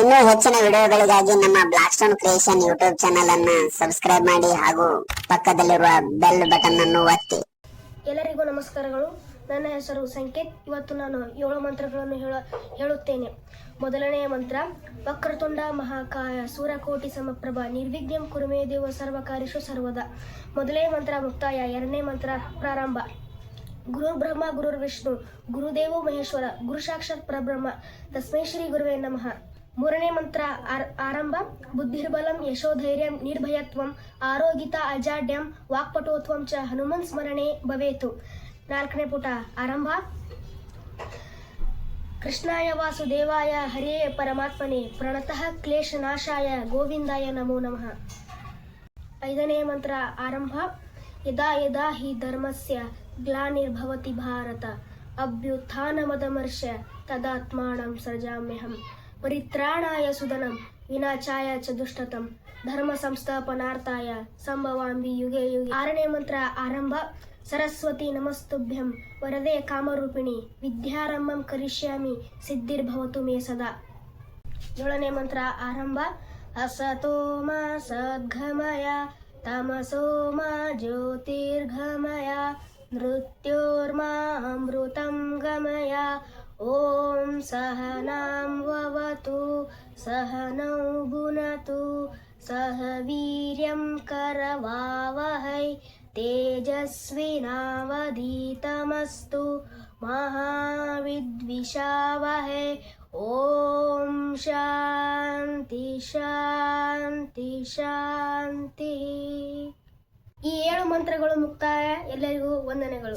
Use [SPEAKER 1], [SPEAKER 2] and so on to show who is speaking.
[SPEAKER 1] ಇನ್ನೂ ಹೆಚ್ಚಿನ ವಿಡಿಯೋಗಳಿಗಾಗಿ ನಮ್ಮ Black Stone Creation YouTube channel ಅನ್ನ ಸಬ್ಸ್ಕ್ರೈಬ್ ಮಾಡಿ ಹಾಗೂ ಪಕ್ಕದಲ್ಲಿರುವ ಬೆಲ್ ಬಟನ್ ಅನ್ನು ಒತ್ತಿ.
[SPEAKER 2] ಎಲ್ಲರಿಗೂ ನಮಸ್ಕಾರಗಳು. ನನ್ನ ಹೆಸರು ಸಂಕೇತ್. ಇವತ್ತು ನಾನು ಏಳು ಮಂತ್ರಗಳನ್ನು ಹೇಳ, ಹೇಳುತ್ತೇನೆ. ಮೊದಲನೆಯ ಮಂತ್ರ, ವಕ್ರತುಂಡ ಮಹಾಕಾಯ ಸೂರಕೋಟಿ ಸಮಪ್ರಭ ನಿರ್ವಿಘ್ನಂ ಕುರುಮೇ ದೇವ ಸರ್ವಕಾರಿಷು ಸರ್ವದ. ಮೊದಲನೇ ಮಂತ್ರ ಮುಕ್ತಾಯ, ಎರಡನೇ ಮಂತ್ರ ಪ್ರಾರಂಭ. ಗುರು ಬ್ರಹ್ಮ ಗುರುರ್ ವಿಷ್ಣು, ಗುರುದೇವೋ ಮಹೇಶ್ವರ, ಗುರು ಸಾಕ್ಷಾತ್ ಪರಬ್ರಹ್ಮ. ತಸ್ಮೈ ಶ್ರೀ ಗುರುವೇ ನಮಃ. ಮೂರನೇ ಮಂತ್ರ ಆರ್- ಆರಂಭ, ಬುದ್ಧಿರ್ಬಲಂ, ಯಶೋಧೈರ್ಯಂ, ನಿರ್ಭಯತ್ವಂ, ಆರೋಗಿತ, ಅಜಾಡ್ಯಂ, ವಾಕ್ಪಟೋತ್ವಂ ಚ, ಹನುಮನ್ ಸ್ಮರಣೆ ಭವೇತು. ನಾಲ್ಕನೇ ಪುಟ ಆರಂಭ. ಕೃಷ್ಣಾಯ ವಾಸುದೇವಾಯ, ಹರಿಯೇ ಪರಮಾತ್ಮನೆ, ಪ್ರಣತಃ ಕ್ಲೇಶನಾಶಾಯ ಗೋವಿಂದಾಯ ನಮೋ ನಮಃ. ಐದನೇ ಮಂತ್ರ ಆರಂಭ. ಯದಾ ಯದಾ ಹಿ ಧರ್ಮಸ್ಯ ಗ್ಲಾನಿರ್ಭವತಿ ಭಾರತ ಅಭ್ಯುತ್ಥಾನಮದಮರ್ಷ ತದಾತ್ಮಾನಂ ಸೃಜಾಮ್ಯಹಂ. ಪರಿತ್ರಾಣಾಯ ಸುದನಂ ವಿನಾಚಾಯ ಚ ದುಷ್ಟತಂ ಧರ್ಮ ಸಂಸ್ಥಾಪನಾರ್ಥಾಯ ಸಂಭವಾಂಬಿ ಯುಗೆ ಯುಗೆ ಆರನೇ ಮಂತ್ರ ಆರಂಭ ಸರಸ್ವತಿ ನಮಸ್ತುಭ್ಯಂ ವರದೆ ಕಾಮರೂಪಿಣಿ ವಿದ್ಯಾರಂಭಂ ಕರಿಷ್ಯಾಮಿ ಸಿದ್ಧಿರ್ಭವತು ಮೇ ಸದಾ ಏಳನೇ ಮಂತ್ರ ಆರಂಭ ಅಸತೋ ಮಾ ಸದ್ಗಮಯ ತಮಸೋ ಮಾ ಜ್ಯೋತಿರ್ಗಮಯ ಮೃತ್ಯೋರ್ಮಾ ಅಮೃತಂ ಗಮಯ ಓಂ ಸಹನಾಂ ವವತು ಸಹನೌ ಗುಣತು ಸಹ ವೀರ್ಯಂ ಕರವಾವಹೈ ತೇಜಸ್ವಿನಾವಧೀತಮಸ್ತು ಮಹಾವಿದ್ವಿಷಾವಹೈ ಓಂ ಶಾಂತಿ ಶಾಂತಿ ಶಾಂತಿ ಈ ಏಳು ಮಂತ್ರಗಳು ಮುಕ್ತಾಯ. ಎಲ್ಲರಿಗೂ ವಂದನೆಗಳು.